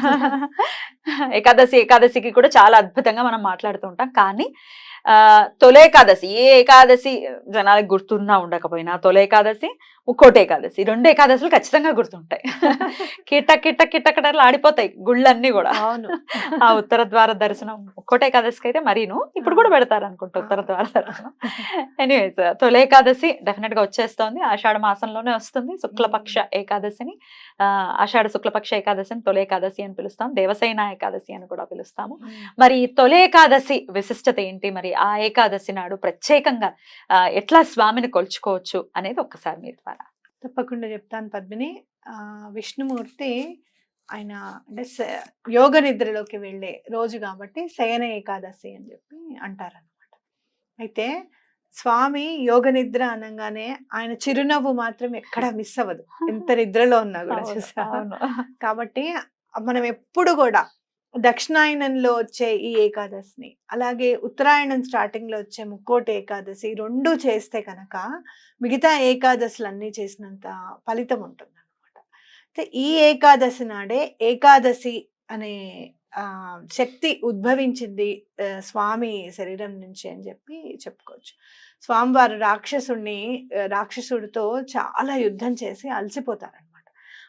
ఏకాదశి ఏకాదశికి కూడా చాలా అద్భుతంగా మనం మాట్లాడుతూ ఉంటాం. కానీ ఆ తొలి ఏకాదశి ఏ ఏకాదశి జనాలకు గుర్తున్నా ఉండకపోయినా తొలి ఏకాదశి ముక్కోటి ఏకాదశి రెండు ఏకాదశులు ఖచ్చితంగా గుర్తుంటాయి. కిట్ట కిట్ట కిట్ట కిట్టలు ఆడిపోతాయి గుళ్ళన్నీ కూడా. అవును. ఆ ఉత్తర ద్వార దర్శనం ముక్కోటి ఏకాదశికి అయితే మరీను. ఇప్పుడు కూడా పెడతారు అనుకుంటా ఉత్తర ద్వార దర్శనం. ఎనీవేస్ తొలి ఏకాదశి డెఫినెట్గా వచ్చేస్తోంది. ఆషాఢ మాసంలోనే వస్తుంది. శుక్లపక్ష ఏకాదశిని ఆషాఢ శుక్లపక్ష ఏకాదశిని తొలి ఏకాదశి అని పిలుస్తాం. దేవసేన ఏకాదశి అని కూడా పిలుస్తాము. మరి తొలి ఏకాదశి విశిష్టత ఏంటి? మరి ఆ ఏకాదశి నాడు ప్రత్యేకంగా ఎట్లా స్వామిని కొలుచుకోవచ్చు అనేది ఒక్కసారి మీ ద్వారా. తప్పకుండా చెప్తాను పద్మిని. ఆ విష్ణుమూర్తి ఆయన అంటే యోగ నిద్రలోకి వెళ్ళే రోజు కాబట్టి శయన ఏకాదశి అని చెప్పి అంటారనమాట అయితే స్వామి యోగ నిద్ర అనగానే ఆయన చిరునవ్వు మాత్రం ఎక్కడ మిస్ అవ్వదు. ఎంత నిద్రలో ఉన్నా కూడా చూసా. కాబట్టి మనం ఎప్పుడు కూడా దక్షిణాయనంలో వచ్చే ఈ ఏకాదశిని అలాగే ఉత్తరాయణం స్టార్టింగ్లో వచ్చే ముక్కోటి ఏకాదశి రెండు చేస్తే కనుక మిగతా ఏకాదశులన్నీ చేసినంత ఫలితం ఉంటుంది అనమాట అయితే ఈ ఏకాదశి నాడే ఏకాదశి అనే శక్తి ఉద్భవించింది స్వామి శరీరం నుంచి అని చెప్పి చెప్పుకోవచ్చు. స్వామివారు రాక్షసుడిని రాక్షసుడితో చాలా యుద్ధం చేసి అలసిపోతారనమాట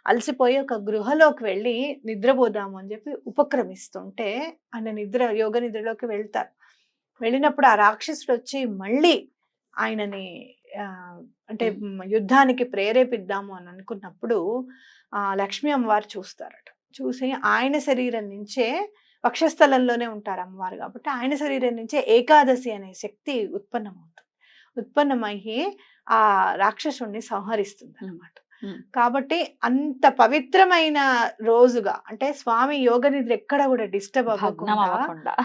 అలసిపోయి ఒక గృహలోకి వెళ్ళి నిద్రపోదాము అని చెప్పి ఉపక్రమిస్తుంటే ఆయన నిద్ర యోగ నిద్రలోకి వెళ్తారు. వెళ్ళినప్పుడు ఆ రాక్షసుడు వచ్చి మళ్ళీ ఆయనని అంటే యుద్ధానికి ప్రేరేపిద్దాము అని అనుకున్నప్పుడు ఆ లక్ష్మీ అమ్మవారు చూస్తారట. చూసి ఆయన శరీరం నుంచే వక్షస్థలంలోనే ఉంటారు అమ్మవారు కాబట్టి ఆయన శరీరం నుంచే ఏకాదశి అనే శక్తి ఉత్పన్నమవుతుంది. ఉత్పన్నమయ్యి ఆ రాక్షసుణ్ణి సంహరిస్తుంది అనమాట. కాబట్టి అంత పవిత్రమైన రోజుగా అంటే స్వామి యోగ నిద్ర ఎక్కడ కూడా డిస్టర్బ్ అవ్వకుండా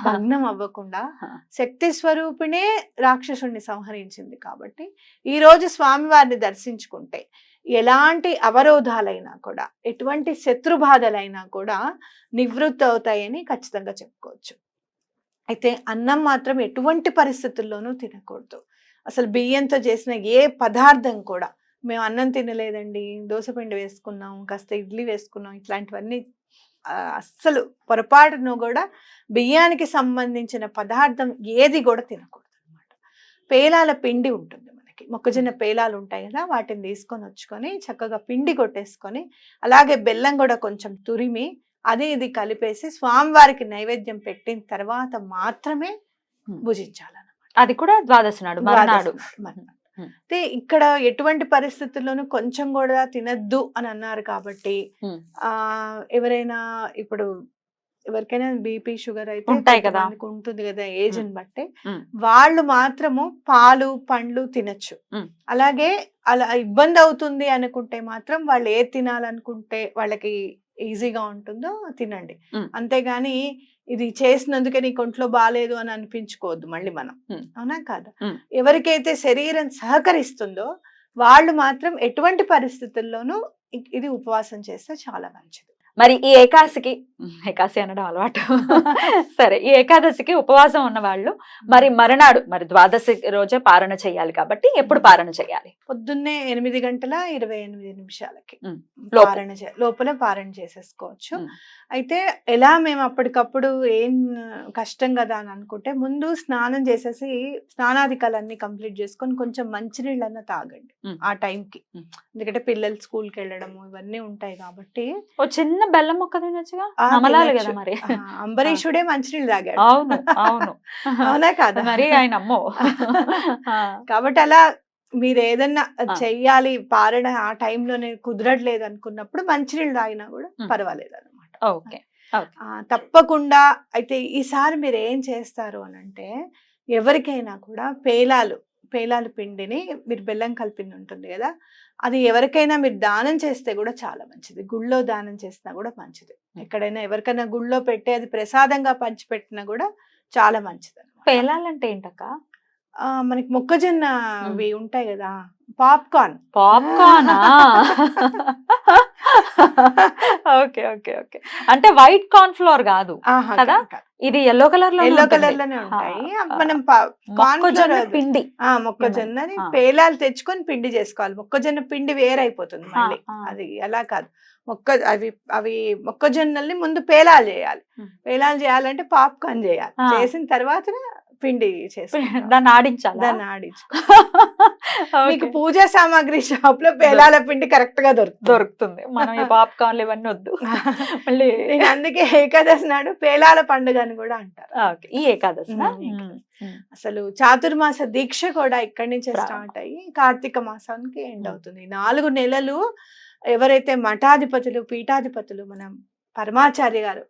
భగ్నం అవ్వకుండా. శక్తి స్వరూపిణే రాక్షసుణ్ణి సంహరించింది కాబట్టి ఈ రోజు స్వామివారిని దర్శించుకుంటే ఎలాంటి అవరోధాలైనా కూడా ఎటువంటి శత్రు బాధలైనా కూడా నివృత్తి అవుతాయని ఖచ్చితంగా చెప్పుకోవచ్చు. అయితే అన్నం మాత్రం ఎటువంటి పరిస్థితుల్లోనూ తినకూడదు. అసలు బియ్యంతో చేసిన ఏ పదార్థం కూడా మేము అన్నం తినలేదండి. దోసపిండి వేసుకున్నాం కాస్త ఇడ్లీ వేసుకున్నాం ఇట్లాంటివన్నీ. అస్సలు పొరపాటును కూడా బియ్యానికి సంబంధించిన పదార్థం ఏది కూడా తినకూడదు అనమాట పేలాల పిండి ఉంటుంది మనకి. మొక్కజొన్న పేలాలు ఉంటాయి కదా వాటిని తీసుకొని వచ్చుకొని చక్కగా పిండి కొట్టేసుకొని అలాగే బెల్లం కూడా కొంచెం తురిమి అది ఇది కలిపేసి స్వామివారికి నైవేద్యం పెట్టిన తర్వాత మాత్రమే. భుజించాలన్నమాట. అది కూడా ద్వాదశి నాడు మరునాడు. మరునాడు. అయితే ఇక్కడ ఎటువంటి పరిస్థితుల్లోనూ కొంచెం కూడా తినద్దు అని అన్నారు కాబట్టి. ఆ ఎవరైనా ఇప్పుడు ఎవరికైనా బీపీ షుగర్ అయితే ఉంటాయి కదా. ఉంటుంది కదా ఏజ్ని బట్టి. వాళ్ళు మాత్రము పాలు పండ్లు తినచ్చు. అలాగే అలా ఇబ్బంది అవుతుంది అనుకుంటే మాత్రం వాళ్ళు ఏ తినాలనుకుంటే వాళ్ళకి ఈజీగా ఉంటుందో తినండి. అంతేగాని ఇది చేసినందుకే నీకు ఒంట్లో బాగాలేదు అని అనిపించుకోవద్దు మళ్ళీ మనం. అవునా కాదా. ఎవరికైతే శరీరం సహకరిస్తుందో వాళ్ళు మాత్రం ఎటువంటి పరిస్థితుల్లోనూ ఇది ఉపవాసం చేస్తే చాలా మంచిది మరి ఈ ఏకాదశికి ఏకాదశి అనడం అలవాటు సరే ఈ ఏకాదశికి ఉపవాసం ఉన్న వాళ్ళు మరి మరునాడు మరి ద్వాదశి రోజే పారణ చేయాలి కాబట్టి ఎప్పుడు పారణ చేయాలి పొద్దున్నే ఎనిమిది గంటల ఇరవై ఎనిమిది నిమిషాలకి. పారణ లోపల పారణ చేసేసుకోవచ్చు. అయితే ఎలా మేము అప్పటికప్పుడు ఏం కష్టం కదా అని అనుకుంటే ముందు స్నానం చేసేసి స్నానాధికాలన్నీ కంప్లీట్ చేసుకొని కొంచెం మంచినీళ్ళన్న తాగండి. ఆ టైంకి. ఎందుకంటే పిల్లలు స్కూల్కి వెళ్ళడము ఇవన్నీ ఉంటాయి కాబట్టి ఓ బెల్లం ముక్క తినొచ్చుగా? తినొచ్చు. కదా మరి. అంబరీషుడే మంచినీళ్ళు తాగాడు. అవును అవును. అవునా కాదా? మరి ఆయన అమ్మో. కాబట్టి అలా మీరు ఏదన్నా. చెయ్యాలి పారణ ఆ టైంలోనే కుదరట్లేదు అనుకున్నప్పుడు మంచినీళ్ళు తాగినా కూడా. పర్వాలేదు అనమాట ఓకే తప్పకుండా అయితే ఈసారి మీరు ఏం చేస్తారు అని అంటే ఎవరికైనా కూడా పేలాలు పేలాల పిండిని మీరు బెల్లం కలిపింది ఉంటుంది కదా అది ఎవరికైనా మీరు దానం చేస్తే కూడా చాలా మంచిది. గుళ్ళో దానం చేసినా కూడా మంచిది. ఎక్కడైనా ఎవరికైనా గుళ్ళో పెట్టి అది ప్రసాదంగా పంచిపెట్టినా కూడా చాలా మంచిది. పేలాలంటే ఏంటక్క? ఆ, మనకి మొక్కజొన్న అవి ఉంటాయి కదా! Popcorn. Popcorn? Okay okay okay. అంటే వైట్ కార్న్ ఫ్లోర్ కాదు కదా? ఇది ఎల్లో కలర్లో ఎల్లో కలర్లోనే ఉంటాయి. మనం మొక్కజొన్న. పిండి. ఆ మొక్కజొన్నని. పేలాలు తెచ్చుకొని పిండి చేసుకోవాలి. మొక్కజొన్న పిండి వేరైపోతుంది మళ్ళీ. అది అలా కాదు. మొక్క అవి అవి మొక్కజొన్నల్ని ముందు పేలాలు చేయాలి. పేలాలు చేయాలంటే పాప్కార్న్ చేయాలి. చేసిన తర్వాత పిండి చేసుకుంటాం. దాన్ని ఆడించాలి? దాన్ని ఆడించు మీకు పూజా సామాగ్రి షాప్లో పేలాల పిండి కరెక్ట్గా దొరుకుతుంది. దొరుకుతుంది. మనం ఈ పాప్కార్న్లు ఇవన్నీ వద్దు. మళ్ళీ నేను అందుకే ఏకాదశి నాడు పేలాల పండుగ అని కూడా అంటారు. ఈ ఏకాదశి అసలు చాతుర్మాస దీక్ష కూడా ఇక్కడి నుంచే. స్టార్ట్ అయ్యి కార్తీక మాసానికి ఎండ్ అవుతుంది. నాలుగు నెలలు ఎవరైతే మఠాధిపతులు పీఠాధిపతులు మనం పరమాచార్య గారు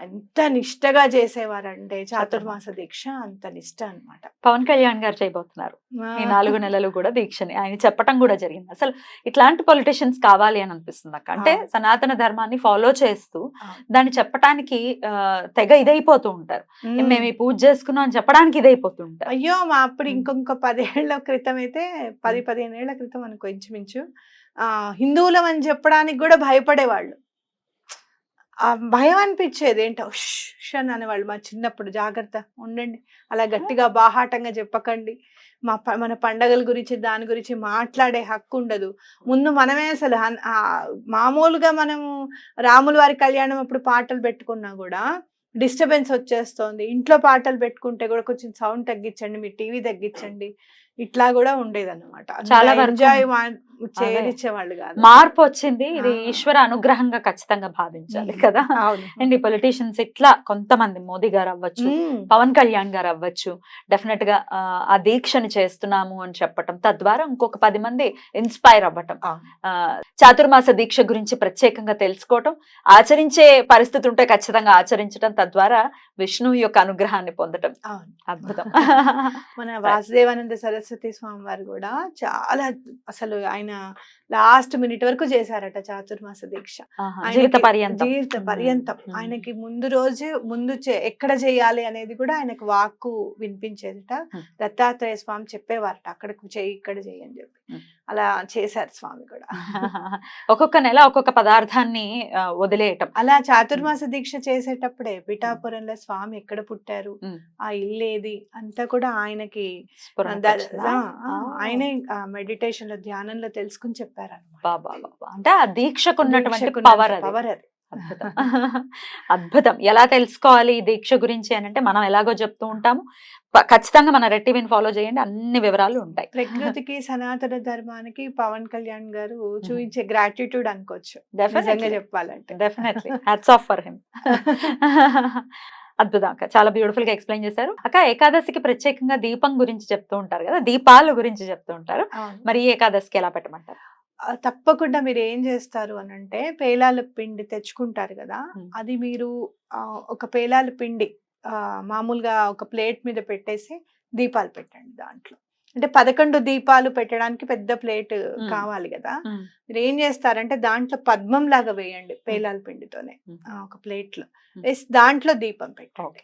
ఎంత నిష్టగా చేసేవారంటే చాతుర్మాస దీక్ష అంత నిష్ట అన్నమాట. పవన్ కళ్యాణ్ గారు చేయబోతున్నారు. ఈ నాలుగు నెలలు కూడా దీక్షని ఆయన చెప్పటం కూడా జరిగింది. అసలు ఇట్లాంటి పొలిటీషియన్స్ కావాలి అని అనిపిస్తుంది అక్క. అంటే. సనాతన ధర్మాన్ని ఫాలో చేస్తూ. దాన్ని చెప్పటానికి తెగ ఇదైపోతూ ఉంటారు. మేము. ఈ పూజ చేసుకున్నాం అని చెప్పడానికి ఇదైపోతూ ఉంటారు. అయ్యో మా అప్పుడు. ఇంకొక పదేళ్ళ క్రితం అయితే పది పదిహేను ఏళ్ళ క్రితం అనుకో ఇంచుమించు హిందువులం అని చెప్పడానికి కూడా భయపడేవాళ్ళు. భయం అనిపించేది ఏంటో అని అనేవాళ్ళు మా చిన్నప్పుడు జాగ్రత్త ఉండండి. అలా గట్టిగా బాహాటంగా చెప్పకండి. మా మన పండగల గురించి దాని గురించి మాట్లాడే హక్కు ఉండదు. ముందు మనమే అసలు మామూలుగా మనము రాముల వారి కళ్యాణం అప్పుడు పాటలు పెట్టుకున్నా కూడా డిస్టర్బెన్స్ వచ్చేస్తోంది. ఇంట్లో పాటలు పెట్టుకుంటే కూడా కొంచెం సౌండ్ తగ్గించండి మీ టీవీ తగ్గించండి. ఇట్లా కూడా ఉండేదన్నమాట. చాలా వరకు ఎంజాయ్ చేయనిచ్చేవాళ్ళు కాదు. మార్పు వచ్చింది ఇది. ఈశ్వర అనుగ్రహంగా ఖచ్చితంగా భావించాలి. కదా. అండ్ ఈ పొలిటీషియన్స్ ఇట్లా కొంతమంది మోదీ గారు అవ్వచ్చు. పవన్ కళ్యాణ్ గారు అవ్వచ్చు డెఫినెట్గా ఆ, దీక్షని చేస్తున్నాము అని చెప్పటం తద్వారా ఇంకొక పది మంది ఇన్స్పైర్ అవ్వటం. చాతుర్మాస దీక్ష గురించి ప్రత్యేకంగా తెలుసుకోవటం ఆచరించే పరిస్థితి ఉంటే ఖచ్చితంగా ఆచరించడం తద్వారా విష్ణువు యొక్క అనుగ్రహాన్ని పొందటం. అద్భుతం. మన వాసుదేవానంద సరస్వతి స్వామి వారు కూడా చాలా అసలు ఆయన లాస్ట్ మినిట్ వరకు చేశారట చాతుర్మాస దీక్ష జీవిత పర్యంతం జీవిత పర్యంతం ఉమ్. ఆయనకి ముందు రోజు ముందు ఎక్కడ చేయాలి అనేది కూడా ఆయనకు వాక్కు వినిపించేదిట. దత్తాత్రేయ స్వామి చెప్పేవారట అక్కడికి చేయి ఇక్కడ చేయి అని చెప్పి. అలా చేశారు స్వామి కూడా. ఒక్కొక్క నెల ఒక్కొక్క పదార్థాన్ని వదిలేయటం. అలా చాతుర్మాస దీక్ష చేసేటప్పుడే పిఠాపురంలో స్వామి ఎక్కడ పుట్టారు. ఆ ఇల్లు ఏది అంతా కూడా ఆయనకి. ఆయనే మెడిటేషన్లో ధ్యానంలో తెలుసుకుని చెప్పారు బాబా బాబా. అంటే ఆ దీక్షకు ఉన్నటువంటి దీక్షకున్నంత పవర్ power అది. అద్భుతం. అద్భుతం. ఎలా తెలుసుకోవాలి ఈ దీక్ష గురించి అని అంటే మనం ఎలాగో చెప్తూ ఉంటాము. ఖచ్చితంగా మన రెడ్ టీవీని ఫాలో చేయండి. అన్ని వివరాలు ఉంటాయి. ప్రకృతికి సనాతన ధర్మానికి పవన్ కళ్యాణ్ గారు చూపించే గ్రాటిట్యూడ్ అనుకోవచ్చు. చెప్పాలంటే. Definitely hats off for him అద్భుతం అక్క. చాలా బ్యూటిఫుల్గా ఎక్స్ప్లెయిన్ చేశారు. అక్క ఏకాదశికి ప్రత్యేకంగా దీపం గురించి చెప్తూ ఉంటారు కదా? దీపాల గురించి చెప్తూ ఉంటారు. మరి ఏకాదశికి ఎలా పెట్టమంటారు? తప్పకుండా మీరు ఏం చేస్తారు అని అంటే పేలాల పిండి తెచ్చుకుంటారు కదా. అది మీరు ఒక పేలాల పిండి మామూలుగా ఒక ప్లేట్ మీద పెట్టేసి దీపాలు పెట్టండి దాంట్లో. అంటే పదకొండు దీపాలు పెట్టడానికి పెద్ద ప్లేట్ కావాలి కదా మీరు ఏం చేస్తారంటే దాంట్లో పద్మం లాగా వేయండి పేలాల పిండితోనే ఒక ప్లేట్లో. వేసి దాంట్లో దీపం పెట్టండి.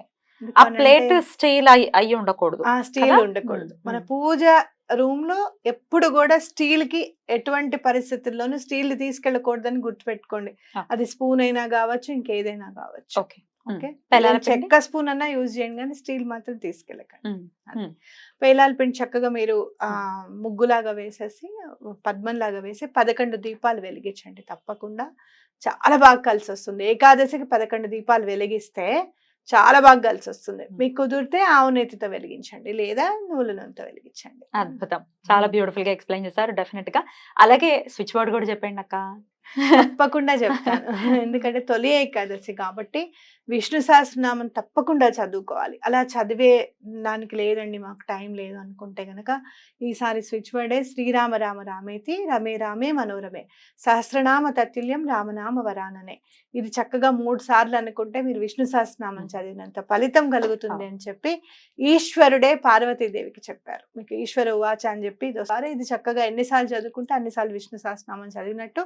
ఆ ప్లేట్ స్టీల్ అయి ఉండకూడదు ఆ స్టీల్? ఉండకూడదు. మన. పూజ రూమ్లో ఎప్పుడు కూడా స్టీల్కి ఎటువంటి పరిస్థితుల్లోనూ స్టీల్ తీసుకెళ్ళకూడదని గుర్తుపెట్టుకోండి. అది స్పూన్ అయినా కావచ్చు ఇంకేదైనా కావచ్చు. ఓకే? చెక్క స్పూన్ అన్నా యూజ్ చేయండి కానీ స్టీల్ మాత్రం తీసుకెళ్ళకండి. పేలాల పిండి చక్కగా మీరు ఆ ముగ్గులాగా వేసేసి పద్మంలాగా వేసి పదకొండు దీపాలు వెలిగించండి తప్పకుండా. చాలా బాగా కలిసి వస్తుంది ఏకాదశికి పదకొండు దీపాలు వెలిగిస్తే చాలా బాగా కలిసి వస్తుంది. మీకు కుదిరితే ఆవు నెత్తితో వెలిగించండి లేదా నువ్వుల నూనెతో వెలిగించండి. అద్భుతం. చాలా బ్యూటిఫుల్గా ఎక్స్ప్లెయిన్ చేశారు డెఫినెట్గా. అలాగే స్విచ్ బోర్డ్ కూడా చెప్పండి అక్క. తప్పకుండా చెప్తాను. ఎందుకంటే తొలి ఏకాదశి కాబట్టి విష్ణు సహస్రనామం తప్పకుండా చదువుకోవాలి. అలా చదివే దానికి లేదండి మాకు టైం లేదు అనుకుంటే గనక ఈసారి స్విచ్ వర్డే శ్రీరామ రామ రామేతి రమే రామే మనోరమే. సహస్రనామ తత్తుల్యం రామనామ వరాననే. ఇది చక్కగా మూడు సార్లు అనుకుంటే మీరు విష్ణు సహస్రనామం చదివినంత ఫలితం కలుగుతుంది అని చెప్పి ఈశ్వరుడే పార్వతీదేవికి చెప్పారు. మీకు ఈశ్వర ఉవాచ అని చెప్పి ఇది చక్కగా ఎన్నిసార్లు చదువుకుంటే అన్నిసార్లు విష్ణు సహస్రనామం చదివినట్టు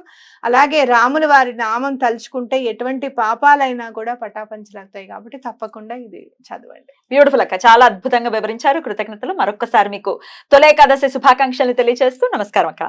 అలాగే రాముల వారి నామం తలుచుకుంటే ఎటువంటి పాపాలైనా కూడా పటాపంచలవుతాయి కాబట్టి తప్పకుండా ఇది చదవండి. బ్యూటిఫుల్ అక్క. చాలా అద్భుతంగా వివరించారు. కృతజ్ఞతలు. మరొకసారి మీకు తొలి ఏకాదశి శుభాకాంక్షలు తెలియజేస్తూ నమస్కారం అక్క.